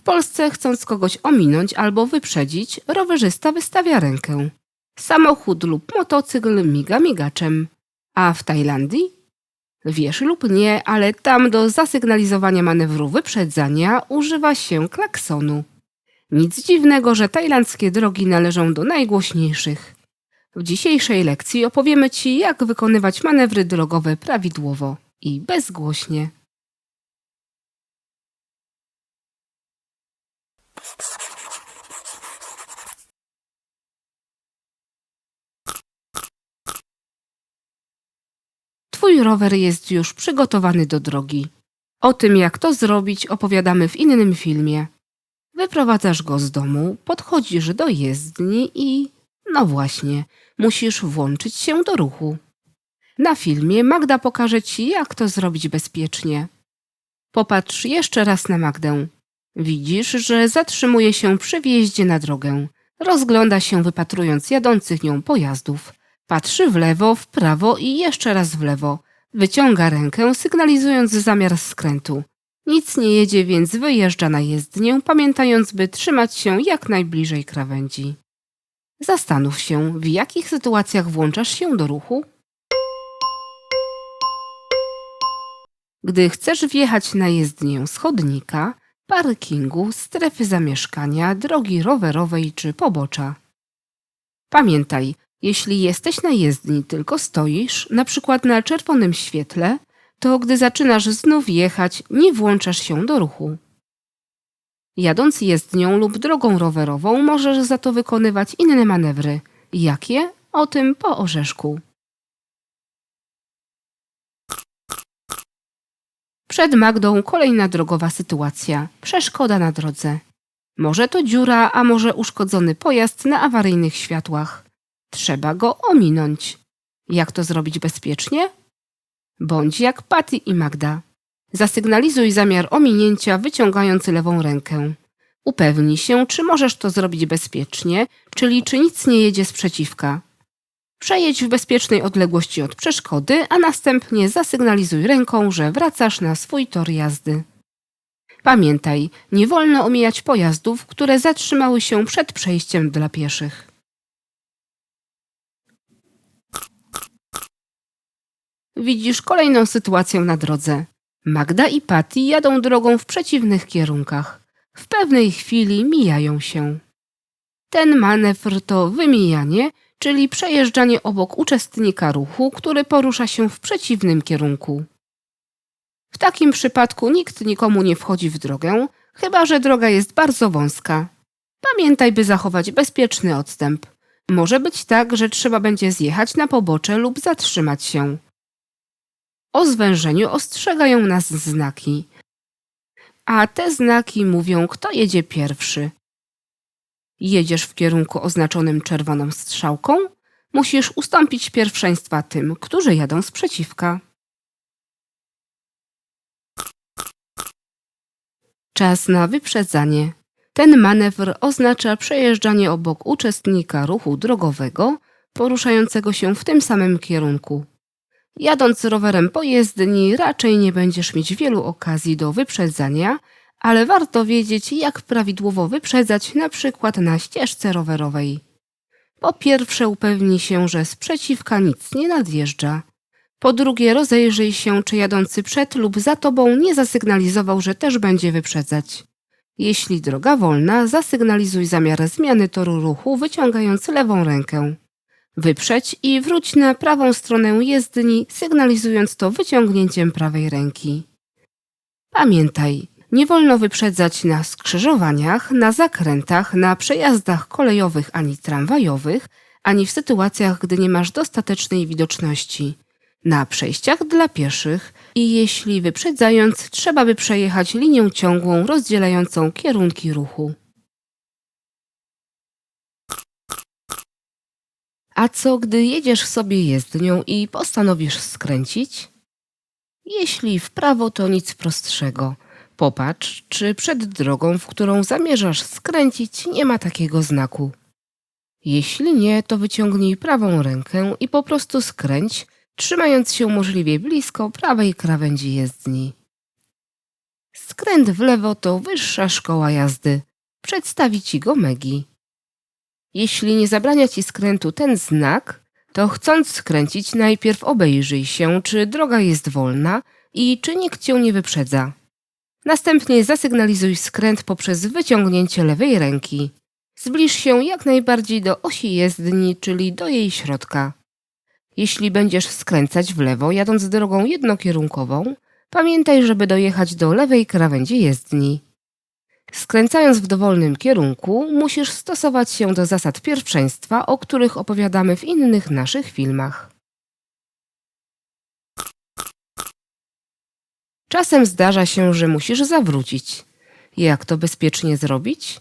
W Polsce, chcąc kogoś ominąć albo wyprzedzić, rowerzysta wystawia rękę. Samochód lub motocykl miga migaczem. A w Tajlandii? Wiesz lub nie, ale tam do zasygnalizowania manewru wyprzedzania używa się klaksonu. Nic dziwnego, że tajlandzkie drogi należą do najgłośniejszych. W dzisiejszej lekcji opowiemy Ci, jak wykonywać manewry drogowe prawidłowo i bezgłośnie. Twój rower jest już przygotowany do drogi. O tym, jak to zrobić, opowiadamy w innym filmie. Wyprowadzasz go z domu, podchodzisz do jezdni i, no właśnie, musisz włączyć się do ruchu. Na filmie Magda pokaże Ci, jak to zrobić bezpiecznie. Popatrz jeszcze raz na Magdę. Widzisz, że zatrzymuje się przy wjeździe na drogę. Rozgląda się, wypatrując jadących nią pojazdów. Patrzy w lewo, w prawo i jeszcze raz w lewo. Wyciąga rękę, sygnalizując zamiar skrętu. Nic nie jedzie, więc wyjeżdża na jezdnię, pamiętając, by trzymać się jak najbliżej krawędzi. Zastanów się, w jakich sytuacjach włączasz się do ruchu? Gdy chcesz wjechać na jezdnię z chodnika, parkingu, strefy zamieszkania, drogi rowerowej czy pobocza. Pamiętaj, jeśli jesteś na jezdni, tylko stoisz, na przykład na czerwonym świetle, to gdy zaczynasz znów jechać, nie włączasz się do ruchu. Jadąc jezdnią lub drogą rowerową, możesz za to wykonywać inne manewry. Jakie? O tym po orzeszku. Przed Magdą kolejna drogowa sytuacja. Przeszkoda na drodze. Może to dziura, a może uszkodzony pojazd na awaryjnych światłach. Trzeba go ominąć. Jak to zrobić bezpiecznie? Bądź jak Patty i Magda. Zasygnalizuj zamiar ominięcia, wyciągając lewą rękę. Upewnij się, czy możesz to zrobić bezpiecznie, czyli czy nic nie jedzie sprzeciwka. Przejedź w bezpiecznej odległości od przeszkody, a następnie zasygnalizuj ręką, że wracasz na swój tor jazdy. Pamiętaj, nie wolno omijać pojazdów, które zatrzymały się przed przejściem dla pieszych. Widzisz kolejną sytuację na drodze. Magda i Patty jadą drogą w przeciwnych kierunkach. W pewnej chwili mijają się. Ten manewr to wymijanie, czyli przejeżdżanie obok uczestnika ruchu, który porusza się w przeciwnym kierunku. W takim przypadku nikt nikomu nie wchodzi w drogę, chyba że droga jest bardzo wąska. Pamiętaj, by zachować bezpieczny odstęp. Może być tak, że trzeba będzie zjechać na pobocze lub zatrzymać się. O zwężeniu ostrzegają nas znaki. A te znaki mówią, kto jedzie pierwszy. Jedziesz w kierunku oznaczonym czerwoną strzałką, musisz ustąpić pierwszeństwa tym, którzy jadą sprzeciwka. Czas na wyprzedzanie. Ten manewr oznacza przejeżdżanie obok uczestnika ruchu drogowego poruszającego się w tym samym kierunku. Jadąc rowerem po jezdni raczej nie będziesz mieć wielu okazji do wyprzedzania, ale warto wiedzieć, jak prawidłowo wyprzedzać na przykład na ścieżce rowerowej. Po pierwsze upewnij się, że sprzeciwka nic nie nadjeżdża. Po drugie rozejrzyj się, czy jadący przed lub za tobą nie zasygnalizował, że też będzie wyprzedzać. Jeśli droga wolna, zasygnalizuj zamiar zmiany toru ruchu, wyciągając lewą rękę. Wyprzeć i wróć na prawą stronę jezdni, sygnalizując to wyciągnięciem prawej ręki. Pamiętaj, nie wolno wyprzedzać na skrzyżowaniach, na zakrętach, na przejazdach kolejowych ani tramwajowych, ani w sytuacjach, gdy nie masz dostatecznej widoczności. Na przejściach dla pieszych i jeśli wyprzedzając, trzeba by przejechać linię ciągłą rozdzielającą kierunki ruchu. A co, gdy jedziesz sobie jezdnią i postanowisz skręcić? Jeśli w prawo, to nic prostszego. Popatrz, czy przed drogą, w którą zamierzasz skręcić, nie ma takiego znaku. Jeśli nie, to wyciągnij prawą rękę i po prostu skręć, trzymając się możliwie blisko prawej krawędzi jezdni. Skręt w lewo to wyższa szkoła jazdy. Przedstawi ci go Megi. Jeśli nie zabrania ci skrętu ten znak, to chcąc skręcić najpierw obejrzyj się, czy droga jest wolna i czy nikt cię nie wyprzedza. Następnie zasygnalizuj skręt poprzez wyciągnięcie lewej ręki. Zbliż się jak najbardziej do osi jezdni, czyli do jej środka. Jeśli będziesz skręcać w lewo, jadąc drogą jednokierunkową, pamiętaj, żeby dojechać do lewej krawędzi jezdni. Skręcając w dowolnym kierunku, musisz stosować się do zasad pierwszeństwa, o których opowiadamy w innych naszych filmach. Czasem zdarza się, że musisz zawrócić. Jak to bezpiecznie zrobić?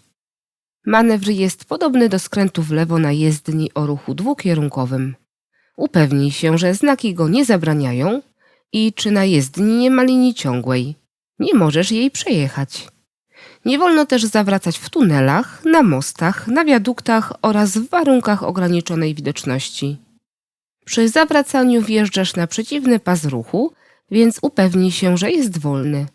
Manewr jest podobny do skrętu w lewo na jezdni o ruchu dwukierunkowym. Upewnij się, że znaki go nie zabraniają i czy na jezdni nie ma linii ciągłej. Nie możesz jej przejechać. Nie wolno też zawracać w tunelach, na mostach, na wiaduktach oraz w warunkach ograniczonej widoczności. Przy zawracaniu wjeżdżasz na przeciwny pas ruchu, więc upewnij się, że jest wolny.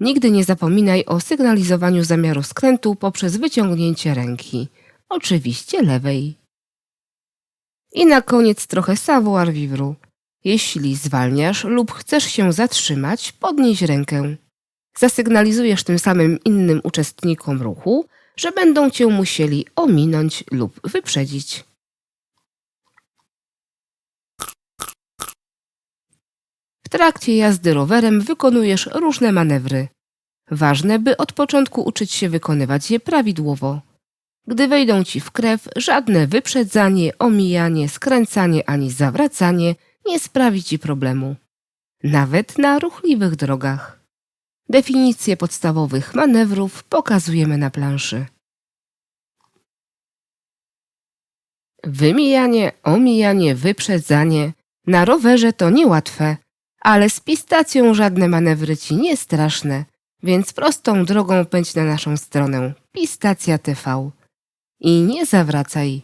Nigdy nie zapominaj o sygnalizowaniu zamiaru skrętu poprzez wyciągnięcie ręki, oczywiście lewej. I na koniec trochę savoir vivre. Jeśli zwalniasz lub chcesz się zatrzymać, podnieś rękę. Zasygnalizujesz tym samym innym uczestnikom ruchu, że będą cię musieli ominąć lub wyprzedzić. W trakcie jazdy rowerem wykonujesz różne manewry. Ważne, by od początku uczyć się wykonywać je prawidłowo. Gdy wejdą ci w krew, żadne wyprzedzanie, omijanie, skręcanie ani zawracanie nie sprawi ci problemu. Nawet na ruchliwych drogach. Definicje podstawowych manewrów pokazujemy na planszy. Wymijanie, omijanie, wyprzedzanie. Na rowerze to niełatwe, ale z pistacją żadne manewry ci nie straszne, więc prostą drogą pędź na naszą stronę Pistacja TV. I nie zawracaj,